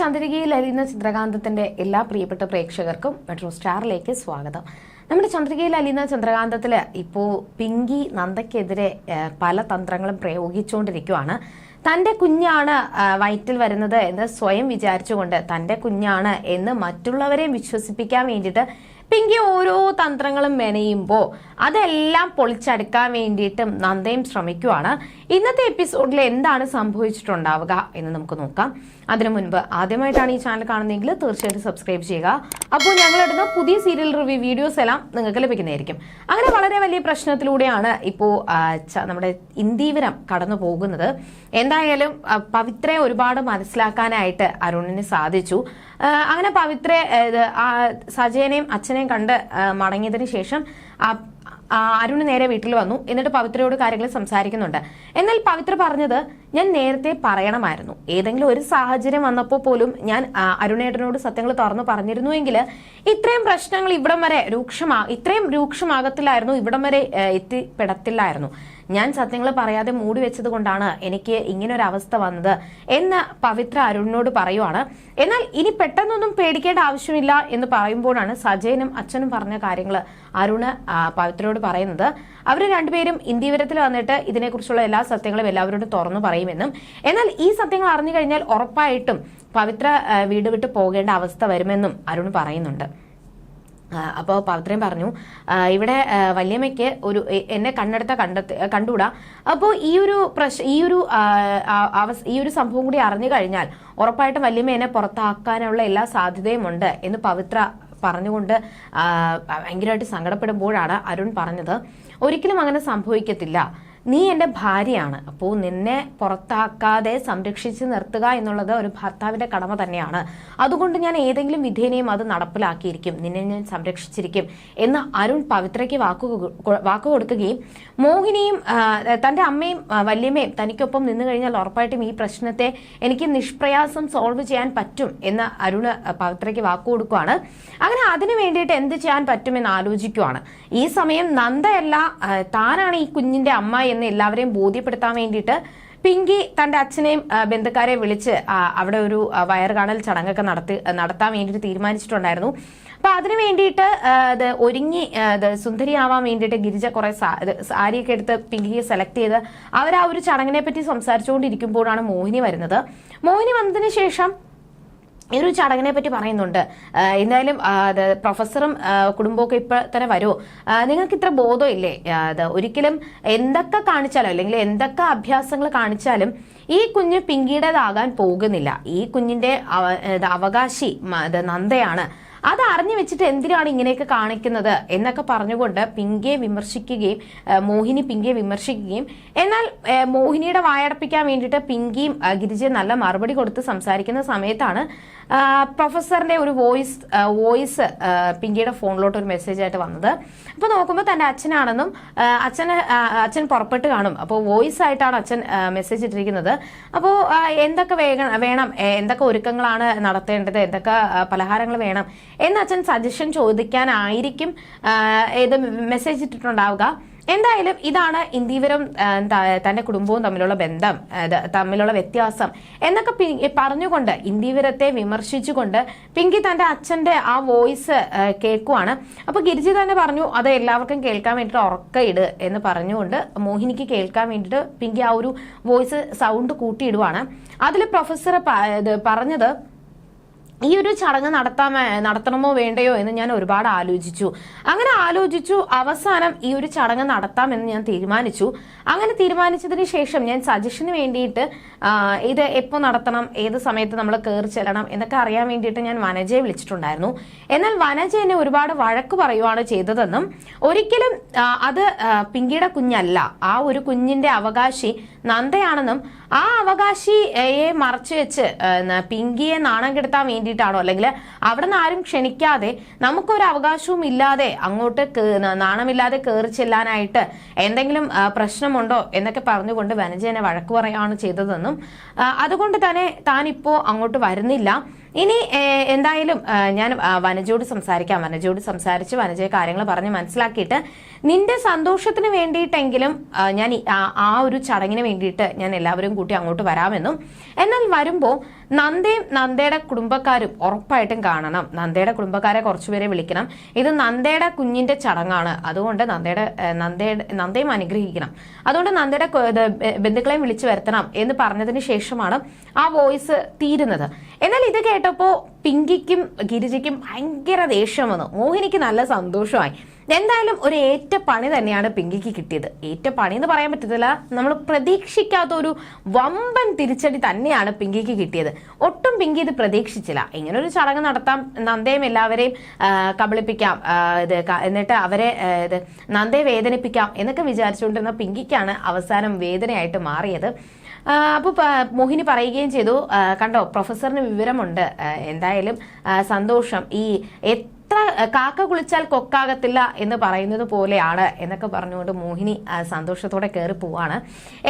ചന്ദ്രികയിൽ അലിയുന്ന ചന്ദ്രകാന്തത്തിന്റെ എല്ലാ പ്രിയപ്പെട്ട പ്രേക്ഷകർക്കും മെട്രോ സ്റ്റാറിലേക്ക് സ്വാഗതം. നമ്മുടെ ചന്ദ്രികയിൽ അലിയുന്ന ചന്ദ്രകാന്തത്തിൽ ഇപ്പോ പിങ്കി നന്ദയ്ക്കെതിരെ പല തന്ത്രങ്ങളും പ്രയോഗിച്ചുകൊണ്ടിരിക്കുവാണ്. തന്റെ കുഞ്ഞാണ് വയറ്റിൽ വരുന്നത് എന്ന് സ്വയം വിചാരിച്ചുകൊണ്ട് തന്റെ കുഞ്ഞാണ് എന്ന് മറ്റുള്ളവരെയും വിശ്വസിപ്പിക്കാൻ വേണ്ടിയിട്ട് പിങ്കി ഓരോ തന്ത്രങ്ങളും മെനയുമ്പോൾ അതെല്ലാം പൊളിച്ചടുക്കാൻ വേണ്ടിയിട്ടും നന്ദയും ശ്രമിക്കുവാണ്. ഇന്നത്തെ എപ്പിസോഡിൽ എന്താണ് സംഭവിച്ചിട്ടുണ്ടാവുക എന്ന് നമുക്ക് നോക്കാം. അതിനു മുൻപ് ആദ്യമായിട്ടാണ് ഈ ചാനൽ കാണുന്നതെങ്കിൽ തീർച്ചയായിട്ടും സബ്സ്ക്രൈബ് ചെയ്യുക. അപ്പോൾ ഞങ്ങളിടുന്ന പുതിയ സീരിയൽ റിവ്യൂ വീഡിയോസ് എല്ലാം നിങ്ങൾക്ക് ലഭിക്കുന്നതായിരിക്കും. അങ്ങനെ വളരെ വലിയ പ്രശ്നത്തിലൂടെയാണ് ഇപ്പോൾ നമ്മുടെ ഇന്ദീവരം കടന്നു പോകുന്നത്. എന്തായാലും പവിത്രയെ ഒരുപാട് മനസ്സിലാക്കാനായിട്ട് അരുണിന് സാധിച്ചു. അങ്ങനെ പവിത്ര സജയനെയും അച്ഛനെയും കണ്ട് ആ, മടങ്ങിയതിന് ശേഷം അരുണ് നേരെ വീട്ടിൽ വന്നു. എന്നിട്ട് പവിത്രയോട് കാര്യങ്ങൾ സംസാരിക്കുന്നുണ്ട്. എന്നാൽ പവിത്ര പറഞ്ഞത് ഞാൻ നേരത്തെ പറയണമായിരുന്നു. ഏതെങ്കിലും ഒരു സാഹചര്യം വന്നപ്പോൾ പോലും ഞാൻ അരുണേട്ടനോട് സത്യങ്ങൾ തുറന്നു പറഞ്ഞിരുന്നുവെങ്കിൽ ഇത്രയും പ്രശ്നങ്ങൾ ഇവിടം വരെ രൂക്ഷമാ ഇത്രയും രൂക്ഷമാകത്തില്ലായിരുന്നു ഇവിടം വരെ എത്തിപ്പെടത്തില്ലായിരുന്നു. ഞാൻ സത്യങ്ങൾ പറയാതെ മൂടി വെച്ചത് കൊണ്ടാണ് എനിക്ക് ഒരു അവസ്ഥ വന്നത് എന്ന് പവിത്ര അരുണിനോട് പറയുവാണ്. എന്നാൽ ഇനി പെട്ടെന്നൊന്നും പേടിക്കേണ്ട ആവശ്യമില്ല എന്ന് പറയുമ്പോഴാണ് സജയനും അച്ഛനും പറഞ്ഞ കാര്യങ്ങൾ അരുണ് പവിത്രയോട് പറയുന്നത്. അവർ രണ്ടുപേരും ഇന്ത്യവരത്തിൽ വന്നിട്ട് ഇതിനെക്കുറിച്ചുള്ള എല്ലാ സത്യങ്ങളും എല്ലാവരോടും തുറന്നു പറയുമെന്നും എന്നാൽ ഈ സത്യങ്ങൾ അറിഞ്ഞു കഴിഞ്ഞാൽ ഉറപ്പായിട്ടും പവിത്ര വീട് വിട്ട് പോകേണ്ട അവസ്ഥ വരുമെന്നും അരുൺ പറയുന്നുണ്ട്. അപ്പോൾ പവിത്രയും പറഞ്ഞു ഇവിടെ വല്യമ്മയ്ക്ക് ഒരു എന്നെ കണ്ണെടുത്ത കണ്ടെത്തി കണ്ടുകൂടാ. അപ്പോൾ ഈ ഒരു പ്രശ് ഈ ഒരു ഈ ഒരു സംഭവം കൂടി അറിഞ്ഞു കഴിഞ്ഞാൽ ഉറപ്പായിട്ടും വല്യമ്മ എന്നെ പുറത്താക്കാനുള്ള എല്ലാ സാധ്യതയും ഉണ്ട് എന്ന് പവിത്ര പറഞ്ഞുകൊണ്ട് ഭയങ്കരമായിട്ട് സങ്കടപ്പെടുമ്പോഴാണ് അരുൺ പറഞ്ഞത്. ഒരിക്കലും അങ്ങനെ സംഭവിക്കത്തില്ല. നീ എന്റെ ഭാര്യയാണ്. അപ്പോൾ നിന്നെ പുറത്താക്കാതെ സംരക്ഷിച്ച് നിർത്തുക എന്നുള്ളത് ഒരു ഭർത്താവിന്റെ കടമ തന്നെയാണ്. അതുകൊണ്ട് ഞാൻ ഏതെങ്കിലും വിധേനയും അത് നടപ്പിലാക്കിയിരിക്കും. നിന്നെ ഞാൻ സംരക്ഷിച്ചിരിക്കും എന്ന് അരുൺ പവിത്രയ്ക്ക് വാക്കു വാക്കു കൊടുക്കുകയും മോഹിനിയും തന്റെ അമ്മയും വല്യമ്മയും തനിക്കൊപ്പം നിന്നു കഴിഞ്ഞാൽ ഉറപ്പായിട്ടും ഈ പ്രശ്നത്തെ എനിക്ക് നിഷ്പ്രയാസം സോൾവ് ചെയ്യാൻ പറ്റും എന്ന് അരുണ് പവിത്രയ്ക്ക് വാക്കു കൊടുക്കുകയാണ് അങ്ങനെ അതിനു വേണ്ടിയിട്ട് എന്ത് ചെയ്യാൻ പറ്റുമെന്ന് ആലോചിക്കുവാണ്. ഈ സമയം നന്ദയല്ല താനാണ് ഈ കുഞ്ഞിന്റെ അമ്മ എന്ന് എല്ലാവരെയും ബോധ്യപ്പെടുത്താൻ വേണ്ടിയിട്ട് പിങ്കി തന്റെ അച്ഛനെയും ബന്ധുക്കാരെയും ബന്ധുക്കാരെ വിളിച്ച് അവിടെ ഒരു വയർ വയറ് കാണൽ ചടങ്ങൊക്കെ നടത്തി നടത്താൻ വേണ്ടിയിട്ട് തീരുമാനിച്ചിട്ടുണ്ടായിരുന്നു. അപ്പൊ അതിനു വേണ്ടിയിട്ട് അത് ഒരുങ്ങി സുന്ദരിയാവാൻ വേണ്ടിയിട്ട് ഗിരിജ കുറെ സാരിയൊക്കെ എടുത്ത് പിങ്കിയെ സെലക്ട് ചെയ്ത് അവർ ആ ഒരു ചടങ്ങിനെ പറ്റി സംസാരിച്ചുകൊണ്ടിരിക്കുമ്പോഴാണ് മോഹിനി വരുന്നത്. മോഹിനി വന്നതിന് ശേഷം ഈ ഒരു ചടങ്ങിനെ പറ്റി പറയുന്നുണ്ട്. എന്തായാലും പ്രൊഫസറും കുടുംബമൊക്കെ ഇപ്പൊ തന്നെ വരുമോ നിങ്ങൾക്ക് ഇത്ര ബോധമില്ലേ? അത് ഒരിക്കലും എന്തൊക്കെ കാണിച്ചാലും അല്ലെങ്കിൽ എന്തൊക്കെ അഭ്യാസങ്ങൾ കാണിച്ചാലും ഈ കുഞ്ഞ് പിങ്കിയുടേതാകാൻ പോകുന്നില്ല. ഈ കുഞ്ഞിന്റെ അവ- അവകാശി നന്ദയാണ്. അത് അറിഞ്ഞു വെച്ചിട്ട് എന്തിനാണ് ഇങ്ങനെയൊക്കെ കാണിക്കുന്നത് എന്നൊക്കെ പറഞ്ഞുകൊണ്ട് പിങ്കെ വിമർശിക്കുകയും മോഹിനി പിങ്കെ വിമർശിക്കുകയും. എന്നാൽ മോഹിനിയുടെ വായടപ്പിക്കാൻ വേണ്ടിയിട്ട് പിങ്കിയും ഗിരിജയും നല്ല മറുപടി കൊടുത്ത് സംസാരിക്കുന്ന സമയത്താണ് പ്രൊഫസറിന്റെ ഒരു വോയിസ് വോയിസ് പിങ്കിയുടെ ഫോണിലോട്ട് ഒരു മെസ്സേജ് ആയിട്ട് വന്നത്. അപ്പോൾ നോക്കുമ്പോൾ തന്റെ അച്ഛനാണെന്നും അച്ഛന് അച്ഛൻ പുറപ്പെട്ട് കാണും. അപ്പോൾ വോയിസ് ആയിട്ടാണ് അച്ഛൻ മെസ്സേജ് ഇട്ടിരിക്കുന്നത്. അപ്പോൾ എന്തൊക്കെ വേണം എന്തൊക്കെ ഒരുക്കങ്ങളാണ് നടത്തേണ്ടത്? എന്തൊക്കെ പലഹാരങ്ങൾ വേണം? എന്ന് അച്ഛൻ സജഷൻ ചോദിക്കാനായിരിക്കും ഏത് മെസ്സേജ് ഇട്ടിട്ടുണ്ടാവുക. എന്തായാലും ഇതാണ് ഇന്ദീവരും തന്റെ കുടുംബവും തമ്മിലുള്ള ബന്ധം തമ്മിലുള്ള വ്യത്യാസം. എന്നൊക്കെ പറഞ്ഞുകൊണ്ട് ഇന്ദീവരത്തെ വിമർശിച്ചുകൊണ്ട് പിങ്കി തന്റെ അച്ഛന്റെ ആ വോയിസ് കേൾക്കുവാണ്. അപ്പൊ ഗിരിജി തന്നെ പറഞ്ഞു അത് എല്ലാവർക്കും കേൾക്കാൻ വേണ്ടിയിട്ട് ഉറക്ക ഇട് എന്ന് പറഞ്ഞുകൊണ്ട് മോഹിനിക്ക് കേൾക്കാൻ വേണ്ടിയിട്ട് പിങ്കി ആ ഒരു വോയിസ് സൗണ്ട് കൂട്ടിയിടുവാണ്. അതിൽ പ്രൊഫസർ പറഞ്ഞത് ഈ ഒരു ചടങ്ങ് നടത്താമോ നടത്തണമോ വേണ്ടയോ എന്ന് ഞാൻ ഒരുപാട് ആലോചിച്ചു. അങ്ങനെ ആലോചിച്ചു അവസാനം ഈ ഒരു ചടങ്ങ് നടത്താമെന്ന് ഞാൻ തീരുമാനിച്ചു. അങ്ങനെ തീരുമാനിച്ചതിന് ശേഷം ഞാൻ സജഷന് വേണ്ടിയിട്ട് ഇത് എപ്പോൾ നടത്തണം ഏത് സമയത്ത് നമ്മൾ കയറി ചെല്ലണം എന്നൊക്കെ അറിയാൻ വേണ്ടിയിട്ട് ഞാൻ വനജയെ വിളിച്ചിട്ടുണ്ടായിരുന്നു. എന്നാൽ വനജ എന്നെ ഒരുപാട് വഴക്ക് പറയുവാണ് ചെയ്തതെന്നും ഒരിക്കലും അത് പിങ്കിയുടെ കുഞ്ഞല്ല. ആ ഒരു കുഞ്ഞിന്റെ അവകാശി നന്ദയാണെന്നും ആ അവകാശിയെ മറച്ചു വെച്ച് പിങ്കിയെ നാണം കെടുത്താൻ വേണ്ടിയിട്ടാണോ? അല്ലെങ്കിൽ അവിടെ നിന്ന് ആരും ക്ഷണിക്കാതെ നമുക്കൊരു അവകാശവും ഇല്ലാതെ അങ്ങോട്ട് നാണമില്ലാതെ കയറി ചെല്ലാനായിട്ട് എന്തെങ്കിലും പ്രശ്നമുണ്ടോ എന്നൊക്കെ പറഞ്ഞുകൊണ്ട് വനജനെ വഴക്ക് പറയുകയാണ് ചെയ്തതെന്നും അതുകൊണ്ട് തന്നെ താനിപ്പോ അങ്ങോട്ട് വരുന്നില്ല. ഇനി എന്തായാലും ഞാൻ വനജയോട് സംസാരിക്കാം. വനജയോട് സംസാരിച്ച് വനജയെ കാര്യങ്ങൾ പറഞ്ഞ് മനസ്സിലാക്കിയിട്ട് നിന്റെ സന്തോഷത്തിന് വേണ്ടിയിട്ടെങ്കിലും ഞാൻ ആ ഒരു ചടങ്ങിന് വേണ്ടിയിട്ട് ഞാൻ എല്ലാവരും കൂട്ടി അങ്ങോട്ട് വരാമെന്നും എന്നാൽ വരുമ്പോൾ നന്ദയും നന്ദയുടെ കുടുംബക്കാരും ഉറപ്പായിട്ടും കാണണം. നന്ദയുടെ കുടുംബക്കാരെ കുറച്ചുപേരെ വിളിക്കണം. ഇത് നന്ദയുടെ കുഞ്ഞിന്റെ ചടങ്ങാണ്. അതുകൊണ്ട് നന്ദയുടെ നന്ദയുടെ നന്ദയും അനുഗ്രഹിക്കണം. അതുകൊണ്ട് നന്ദയുടെ ബന്ധുക്കളെയും വിളിച്ചു വരുത്തണം എന്ന് പറഞ്ഞതിന് ശേഷമാണ് ആ വോയിസ് തീരുന്നത്. എന്നാൽ ഇത് കേട്ടപ്പോൾ പിങ്കിക്കും ഗിരിജയ്ക്കും ഭയങ്കര ദേഷ്യം വന്നു. മോഹിനിക്ക് നല്ല സന്തോഷമായി. എന്തായാലും ഒരു ഏറ്റ പണി തന്നെയാണ് പിങ്കിക്ക് കിട്ടിയത്. ഏറ്റ പണി എന്ന് പറയാൻ പറ്റത്തില്ല. നമ്മൾ പ്രതീക്ഷിക്കാത്ത ഒരു വമ്പൻ തിരിച്ചടി തന്നെയാണ് പിങ്കിക്ക് കിട്ടിയത്. ഒട്ടും പിങ്കി ഇത് പ്രതീക്ഷിച്ചില്ല. ഇങ്ങനെ ഒരു ചടങ്ങ് നടത്താം. നന്ദയും എല്ലാവരെയും കബളിപ്പിക്കാം. ഇത് എന്നിട്ട് അവരെ ഇത് നന്ദയെ വേദനിപ്പിക്കാം എന്നൊക്കെ വിചാരിച്ചുകൊണ്ടിരുന്ന പിങ്കിക്കാണ് അവസാനം വേദനയായിട്ട് മാറിയത്. അപ്പോൾ മോഹിനി പറയുകയും ചെയ്തു. കണ്ടോ പ്രൊഫസറിന് വിവരമുണ്ട്. എന്തായാലും സന്തോഷം. ഈ എത്ര കാക്ക കുളിച്ചാൽ കൊക്കാകത്തില്ല എന്ന് പറയുന്നത് പോലെയാണ് എന്നൊക്കെ പറഞ്ഞുകൊണ്ട് മോഹിനി സന്തോഷത്തോടെ കയറി പോവാണ്.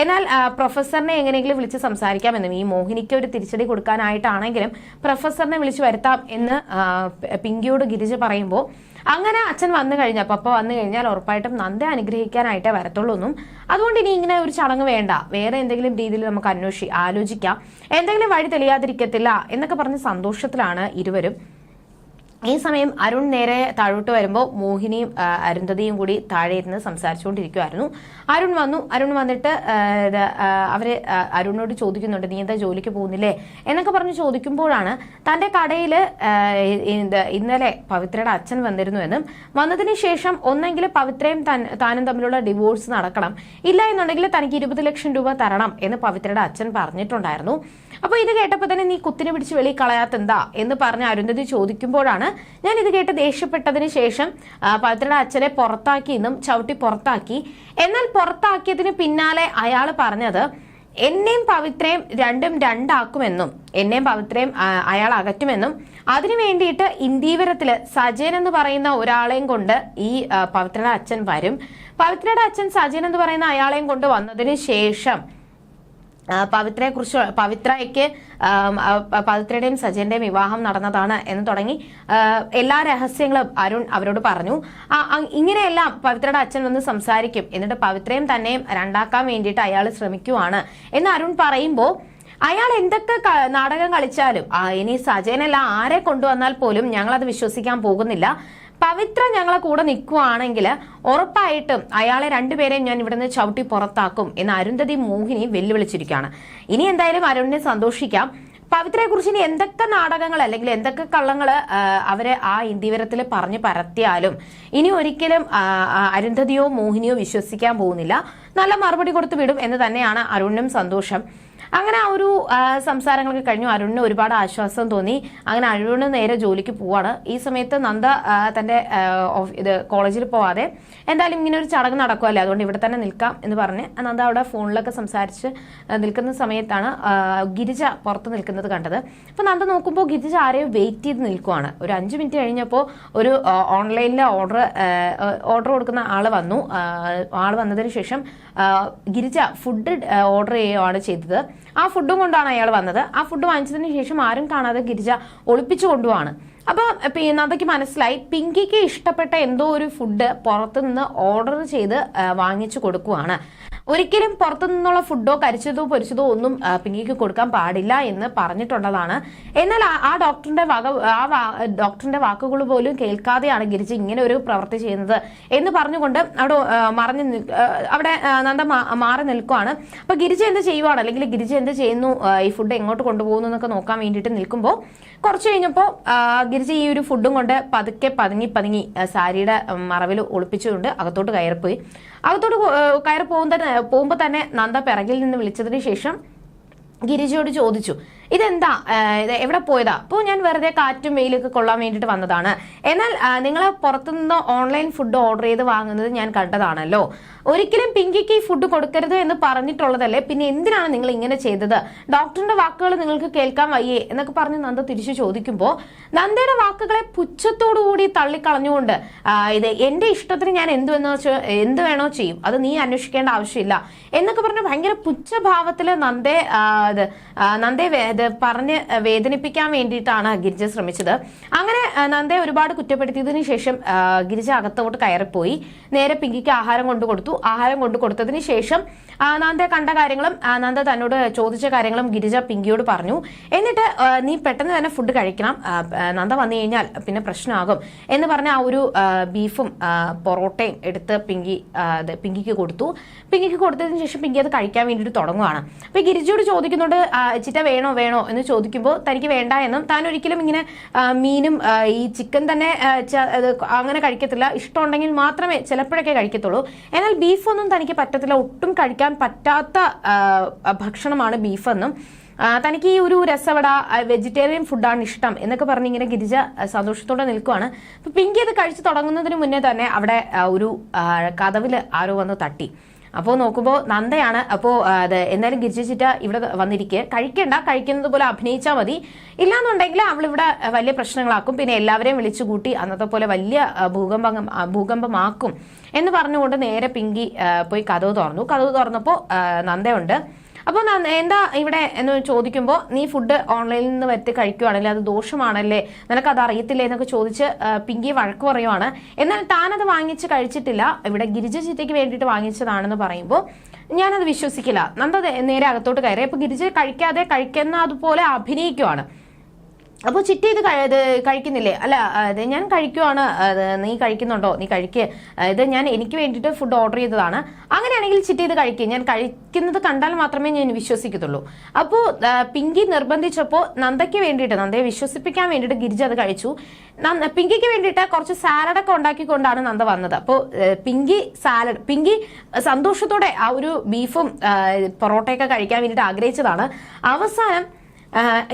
എന്നാൽ പ്രൊഫസറിനെ എങ്ങനെയെങ്കിലും വിളിച്ച് സംസാരിക്കാമെന്നും ഈ മോഹിനിക്ക് ഒരു തിരിച്ചടി കൊടുക്കാനായിട്ടാണെങ്കിലും പ്രൊഫസറിനെ വിളിച്ച് വരുത്താം എന്ന് പിങ്കിയോട് ഗിരിജ പറയുമ്പോൾ അങ്ങനെ അച്ഛൻ വന്നു കഴിഞ്ഞാൽ പപ്പ വന്നു കഴിഞ്ഞാൽ ഉറപ്പായിട്ടും നന്ദ അനുഗ്രഹിക്കാനായിട്ടേ വരത്തുള്ളൂ എന്നും. അതുകൊണ്ട് ഇനി ഇങ്ങനെ ഒരു ചടങ്ങ് വേണ്ട. വേറെ എന്തെങ്കിലും രീതിയിൽ നമുക്ക് അന്വേഷി ആലോചിക്കാം. എന്തെങ്കിലും വഴി തെളിയാതിരിക്കത്തില്ല എന്നൊക്കെ പറഞ്ഞ് സന്തോഷത്തിലാണ് ഇരുവരും. ഈ സമയം അരുൺ നേരെ താഴോട്ട് വരുമ്പോൾ മോഹിനിയും അരുന്ധതിയും കൂടി താഴെ ഇരുന്ന് സംസാരിച്ചുകൊണ്ടിരിക്കുമായിരുന്നു അരുൺ വന്നു. അരുൺ വന്നിട്ട് അവർ അരുണിനോട് ചോദിക്കുന്നുണ്ട് നീ എന്താ ജോലിക്ക് പോകുന്നില്ലേ? എന്നൊക്കെ പറഞ്ഞ് ചോദിക്കുമ്പോഴാണ് തന്റെ കടയിൽ ഇന്നലെ പവിത്രയുടെ അച്ഛൻ വന്നിരുന്നു എന്നും വന്നതിന് ശേഷം ഒന്നെങ്കിൽ പവിത്രയും താനും തമ്മിലുള്ള ഡിവോഴ്സ് നടക്കണം. ഇല്ല എന്നുണ്ടെങ്കിൽ തനിക്ക് ഇരുപത് ലക്ഷം രൂപ തരണം എന്ന് പവിത്രയുടെ അച്ഛൻ പറഞ്ഞിട്ടുണ്ടായിരുന്നു. അപ്പോൾ ഇത് കേട്ടപ്പോൾ തന്നെ നീ കുത്തിനെ പിടിച്ച് വെളി കളയാത്തെന്താ എന്ന് പറഞ്ഞ് അരുന്ധതി ചോദിക്കുമ്പോഴാണ് ഞാൻ ഇത് കേട്ട് ദേഷ്യപ്പെട്ടതിന് ശേഷം പവിത്രയുടെ അച്ഛനെ പുറത്താക്കി എന്നും ചവിട്ടി പുറത്താക്കി. എന്നാൽ പുറത്താക്കിയതിന് പിന്നാലെ അയാൾ പറഞ്ഞത് എന്നെയും പവിത്രയും രണ്ടും രണ്ടാക്കുമെന്നും എന്നെയും പവിത്രയും അയാൾ അകറ്റുമെന്നും. അതിനു വേണ്ടിയിട്ട് ഇന്ദീവരത്തിൽ സജയൻ എന്ന് പറയുന്ന ഒരാളെയും കൊണ്ട് ഈ പവിത്രയുടെ അച്ഛൻ വരും. പവിത്രയുടെ അച്ഛൻ സജയൻ എന്ന് പറയുന്ന അയാളെയും കൊണ്ട് വന്നതിന് ശേഷം പവിത്രയെ കുറിച്ച് പവിത്രയ്ക്ക് പവിത്രയുടെയും സജയന്റെയും വിവാഹം നടന്നതാണ് എന്ന് തുടങ്ങി. എല്ലാ രഹസ്യങ്ങളും അരുൺ അവരോട് പറഞ്ഞു. ഇങ്ങനെയെല്ലാം പവിത്രയുടെ അച്ഛൻ വന്ന് സംസാരിക്കും. എന്നിട്ട് പവിത്രയും തന്നെയും രണ്ടാക്കാൻ വേണ്ടിയിട്ട് അയാൾ ശ്രമിക്കുവാണ് എന്ന് അരുൺ പറയുമ്പോൾ അയാൾ എന്തൊക്കെ നാടകം കളിച്ചാലും ഇനി സജയനല്ല ആരെ കൊണ്ടുവന്നാൽ പോലും ഞങ്ങൾ അത് വിശ്വസിക്കാൻ പോകുന്നില്ല. പവിത്ര ഞങ്ങളെ കൂടെ നിൽക്കുവാണെങ്കിൽ ഉറപ്പായിട്ടും അയാളെ രണ്ടുപേരെയും ഞാൻ ഇവിടുന്ന് ചവിട്ടി പുറത്താക്കും എന്ന് അരുന്ധതി മോഹിനി വെല്ലുവിളിച്ചിരിക്കുകയാണ്. ഇനി എന്തായാലും അരുണിനെ സന്തോഷിക്കാം. പവിത്രയെ കുറിച്ച് ഇനി എന്തൊക്കെ നാടകങ്ങൾ അല്ലെങ്കിൽ എന്തൊക്കെ കള്ളങ്ങൾ അവരെ ആ ഇന്ദിവരത്തിൽ പറഞ്ഞു പരത്തിയാലും ഇനി ഒരിക്കലും അരുന്ധതിയോ മോഹിനിയോ വിശ്വസിക്കാൻ പോകുന്നില്ല. നല്ല മറുപടി കൊടുത്തു വിടും എന്ന് തന്നെയാണ് അരുണിനും സന്തോഷം. അങ്ങനെ ആ ഒരു സംസാരങ്ങളൊക്കെ കഴിഞ്ഞു. അരുണിന് ഒരുപാട് ആശ്വാസം തോന്നി. അങ്ങനെ അരുണ് നേരെ ജോലിക്ക് പോവാണ്. ഈ സമയത്ത് നന്ദ തന്റെ ഇത് കോളേജിൽ പോവാതെ എന്തായാലും ഇങ്ങനെ ഒരു ചടങ്ങ് നടക്കുമല്ലേ അതുകൊണ്ട് ഇവിടെ തന്നെ നിൽക്കാം എന്ന് പറഞ്ഞ് നന്ദ അവിടെ ഫോണിലൊക്കെ സംസാരിച്ച് നിൽക്കുന്ന സമയത്താണ് ഗിരിജ പുറത്ത് നിൽക്കുന്നത് കണ്ടത്. അപ്പൊ നന്ദ നോക്കുമ്പോൾ ഗിരിജ ആരെയും വെയിറ്റ് ചെയ്ത് നിൽക്കുവാണ്. ഒരു അഞ്ച് മിനിറ്റ് കഴിഞ്ഞപ്പോൾ ഒരു ഓൺലൈനിൽ ഓർഡർ ഓർഡർ കൊടുക്കുന്ന ആൾ വന്നു. ആൾ വന്നതിന് ശേഷം ഗിരിജ ഫുഡ് ഓർഡർ ചെയ്യുകയാണ് ചെയ്തത്. ആ ഫുഡും കൊണ്ടാണ് അയാൾ വന്നത്. ആ ഫുഡ് വാങ്ങിച്ചതിന് ശേഷം ആരും കാണാതെ ഗിരിജ ഒളിപ്പിച്ചു കൊണ്ടുപോവാണ്. അപ്പൊ പിന്നെ അതൊക്കെ മനസ്സിലായി. പിങ്കിക്ക് ഇഷ്ടപ്പെട്ട എന്തോ ഒരു ഫുഡ് പുറത്തുനിന്ന് ഓർഡർ ചെയ്ത് വാങ്ങിച്ചു കൊടുക്കുവാണ്. ഒരിക്കലും പുറത്തു നിന്നുള്ള ഫുഡോ കരിച്ചതോ പൊരിച്ചതോ ഒന്നും പിങ്കിക്ക് കൊടുക്കാൻ പാടില്ല എന്ന് പറഞ്ഞിട്ടുള്ളതാണ്. എന്നാൽ ആ- ഡോക്ടറിന്റെ വക ആ ഡോക്ടറിന്റെ വാക്കുകൾ പോലും കേൾക്കാതെയാണ് ഗിരിജ ഇങ്ങനെ ഒരു പ്രവൃത്തി ചെയ്യുന്നത് എന്ന് പറഞ്ഞുകൊണ്ട് അവിടെ മറഞ്ഞു അവിടെ നന്ദ മാറി നിൽക്കുവാണ്. അപ്പൊ ഗിരിജ എന്ത് ചെയ്യുവാണ്? അല്ലെങ്കിൽ ഗിരിജ എന്ത് ചെയ്യുന്നു? ഈ ഫുഡ് എങ്ങോട്ട് കൊണ്ടുപോകുന്നു എന്നൊക്കെ നോക്കാൻ വേണ്ടിയിട്ട് നിൽക്കുമ്പോൾ കുറച്ച് കഴിഞ്ഞപ്പോൾ ഗിരിജ ഈ ഒരു ഫുഡും കൊണ്ട് പതുക്കെ പതുങ്ങി പതുങ്ങി സാരിയുടെ മറവിൽ ഒളിപ്പിച്ചുകൊണ്ട് അകത്തോട്ട് കയറിപ്പോയി. അകത്തോട്ട് കയറി പോകുന്ന പോകുമ്പോൾ തന്നെ നന്ദ പിറകിൽ നിന്ന് വിളിച്ചതിന് ശേഷം ഗിരിജയോട് ചോദിച്ചു ഇതെന്താ? ഇത് എവിടെ പോയതാ? അപ്പോൾ ഞാൻ വെറുതെ കാറ്റും വെയിലൊക്കെ കൊള്ളാൻ വേണ്ടിയിട്ട് വന്നതാണ്. എന്നാൽ നിങ്ങൾ പുറത്തുനിന്ന് ഓൺലൈൻ ഫുഡ് ഓർഡർ ചെയ്ത് വാങ്ങുന്നത് ഞാൻ കണ്ടതാണല്ലോ. ഒരിക്കലും പിങ്കിക്ക് ഈ ഫുഡ് കൊടുക്കരുത് എന്ന് പറഞ്ഞിട്ടുള്ളതല്ലേ? പിന്നെ എന്തിനാണ് നിങ്ങൾ ഇങ്ങനെ ചെയ്തത്? ഡോക്ടറിന്റെ വാക്കുകൾ നിങ്ങൾക്ക് കേൾക്കാൻ വയ്യേ എന്നൊക്കെ പറഞ്ഞ് നന്ദ തിരിച്ചു ചോദിക്കുമ്പോൾ നന്ദയുടെ വാക്കുകളെ പുച്ഛത്തോടുകൂടി തള്ളിക്കളഞ്ഞുകൊണ്ട് ഇത് എന്റെ ഇഷ്ടത്തിന് ഞാൻ എന്ത് വേണോ എന്ത് വേണോ ചെയ്യും. അത് നീ അന്വേഷിക്കേണ്ട ആവശ്യമില്ല എന്നൊക്കെ പറഞ്ഞ് ഭയങ്കര പുച്ഛഭാവത്തിൽ നന്ദേ ആ, ഇത് പറഞ്ഞ് വേദനിപ്പിക്കാൻ വേണ്ടിയിട്ടാണ് ഗിരിജ ശ്രമിച്ചത്. അങ്ങനെ നന്ദയെ ഒരുപാട് കുറ്റപ്പെടുത്തിയതിനു ശേഷം ഗിരിജ അകത്തോട്ട് കയറിപ്പോയി. നേരെ പിങ്കിക്ക് ആഹാരം കൊണ്ടു കൊടുത്തു. ആഹാരം കൊണ്ടു കൊടുത്തതിന് ശേഷം നന്ദ കണ്ട കാര്യങ്ങളും നന്ദ തന്നോട് ചോദിച്ച കാര്യങ്ങളും ഗിരിജ പിങ്കിയോട് പറഞ്ഞു. എന്നിട്ട് നീ പെട്ടെന്ന് തന്നെ ഫുഡ് കഴിക്കണം. നന്ദ വന്നു കഴിഞ്ഞാൽ പിന്നെ പ്രശ്നമാകും എന്ന് പറഞ്ഞ ആ ഒരു ബീഫും പൊറോട്ടയും എടുത്ത് പിങ്കി പിങ്കിക്ക് കൊടുത്തു. പിങ്കിക്ക് കൊടുത്തതിന് ശേഷം പിങ്കി അത് കഴിക്കാൻ വേണ്ടിയിട്ട് തുടങ്ങുകയാണ് അപ്പൊ ഗിരിജയോട് ചോദിക്കുന്നുണ്ട് ചിറ്റ വേണോ വേണോ എന്ന് ചോദിക്കുമ്പോൾ തനിക്ക് വേണ്ട എന്നും താൻ ഒരിക്കലും ഇങ്ങനെ മീനും ഈ ചിക്കൻ തന്നെ അങ്ങനെ കഴിക്കത്തില്ല. ഇഷ്ടമുണ്ടെങ്കിൽ മാത്രമേ ചിലപ്പോഴൊക്കെ കഴിക്കത്തുള്ളൂ. എന്നാൽ ബീഫൊന്നും തനിക്ക് പറ്റത്തില്ല. ഒട്ടും കഴിക്കാൻ പറ്റാത്ത ഭക്ഷണമാണ് ബീഫെന്നും. തനിക്ക് ഈ ഒരു രസവട വെജിറ്റേറിയൻ ഫുഡാണ് ഇഷ്ടം എന്നൊക്കെ പറഞ്ഞ് ഇങ്ങനെ ഗിരിജ സന്തോഷത്തോടെ നിൽക്കുവാണ്. പിങ്കി അത് കഴിച്ചു തുടങ്ങുന്നതിന് മുന്നേ തന്നെ അവിടെ ഒരു കഥവിൽ ആരോ വന്ന് തട്ടി. അപ്പോൾ നോക്കുമ്പോൾ നന്ദയാണ്. അപ്പോൾ അത് എന്തായാലും ഗിരിജ ചിറ്റ ഇവിടെ വന്നിരിക്കുക കഴിക്കണ്ട കഴിക്കുന്നത് പോലെ അഭിനയിച്ചാൽ മതി. ഇല്ലാന്നുണ്ടെങ്കിൽ അവളിവിടെ വലിയ പ്രശ്നങ്ങളാക്കും. പിന്നെ എല്ലാവരെയും വിളിച്ചു കൂട്ടി അന്നത്തെ പോലെ വലിയ ഭൂകമ്പം ഭൂകമ്പമാക്കും എന്ന് പറഞ്ഞുകൊണ്ട് നേരെ പിങ്കി പോയി കഥവ് തുറന്നു. കഥവ് തുറന്നപ്പോൾ നന്ദയുണ്ട്. അപ്പോൾ എന്താ ഇവിടെ എന്ന് ചോദിക്കുമ്പോൾ നീ ഫുഡ് ഓൺലൈനിൽ നിന്ന് വരുത്തി കഴിക്കുവാണല്ലേ? അത് ദോഷമാണല്ലേ? നിനക്ക് അത് അറിയത്തില്ലേ? എന്നൊക്കെ ചോദിച്ച് പിങ്കി വഴക്ക് പറയുവാണ്. എന്നാൽ താനത് വാങ്ങിച്ച് കഴിച്ചിട്ടില്ല. ഇവിടെ ഗിരിജ ചിറ്റയ്ക്ക് വേണ്ടിയിട്ട് വാങ്ങിച്ചതാണെന്ന് പറയുമ്പോൾ ഞാനത് വിശ്വസിക്കില്ല. നന്ദ നേരെ അകത്തോട്ട് കയറി. അപ്പോൾ ഗിരിജ കഴിക്കാതെ കഴിക്കുന്ന അതുപോലെ അഭിനയിക്കുവാണ്. അപ്പോൾ ചിറ്റി ഇത് ഇത് കഴിക്കുന്നില്ലേ? അല്ല അത് ഞാൻ കഴിക്കുവാണ്. നീ കഴിക്കുന്നുണ്ടോ? നീ കഴിക്ക്. ഇത് ഞാൻ എനിക്ക് വേണ്ടിയിട്ട് ഫുഡ് ഓർഡർ ചെയ്തതാണ്. അങ്ങനെയാണെങ്കിൽ ചിറ്റി ഇത് കഴിക്കുക ഞാൻ കഴിക്കുന്നത് കണ്ടാൽ മാത്രമേ ഞാൻ വിശ്വസിക്കത്തുള്ളൂ. അപ്പോൾ പിങ്കി നിർബന്ധിച്ചപ്പോൾ നന്ദയ്ക്ക് വേണ്ടിയിട്ട് നന്ദയെ വിശ്വസിപ്പിക്കാൻ വേണ്ടിയിട്ട് ഗിരിജ അത് കഴിച്ചു. പിങ്കിക്ക് വേണ്ടിയിട്ട് കുറച്ച് സാലഡൊക്കെ ഉണ്ടാക്കിക്കൊണ്ടാണ് നന്ദ വന്നത്. അപ്പോൾ പിങ്കി സാലഡ് പിങ്കി സന്തോഷത്തോടെ ആ ഒരു ബീഫും പൊറോട്ടയൊക്കെ കഴിക്കാൻ വേണ്ടിയിട്ട് ആഗ്രഹിച്ചതാണ്. അവസാനം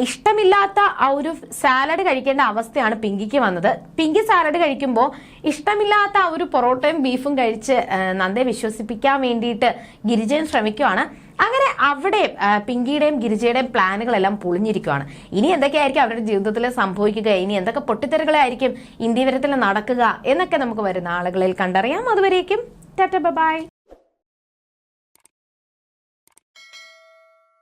ഇഷ്ടമില്ലാത്ത ആ ഒരു സാലഡ് കഴിക്കേണ്ട അവസ്ഥയാണ് പിങ്കിക്ക് വന്നത്. പിങ്കി സാലഡ് കഴിക്കുമ്പോൾ ഇഷ്ടമില്ലാത്ത ആ ഒരു പൊറോട്ടയും ബീഫും കഴിച്ച് നന്ദയെ വിശ്വസിപ്പിക്കാൻ വേണ്ടിയിട്ട് ഗിരിജയൻ ശ്രമിക്കുവാണ്. അങ്ങനെ അവിടെ പിങ്കിയുടെയും ഗിരിജയുടെയും പ്ലാനുകളെല്ലാം പൊളിഞ്ഞിരിക്കുകയാണ് ഇനി എന്തൊക്കെയായിരിക്കും അവരുടെ ജീവിതത്തിൽ സംഭവിക്കുക? ഇനി എന്തൊക്കെ പൊട്ടിത്തെറികളായിരിക്കും ഇന്ത്യവരത്തിൽ നടക്കുക എന്നൊക്കെ നമുക്ക് വരുന്ന ആളുകളിൽ കണ്ടറിയാം. അതുവരേക്കും ടാറ്റ ബൈ.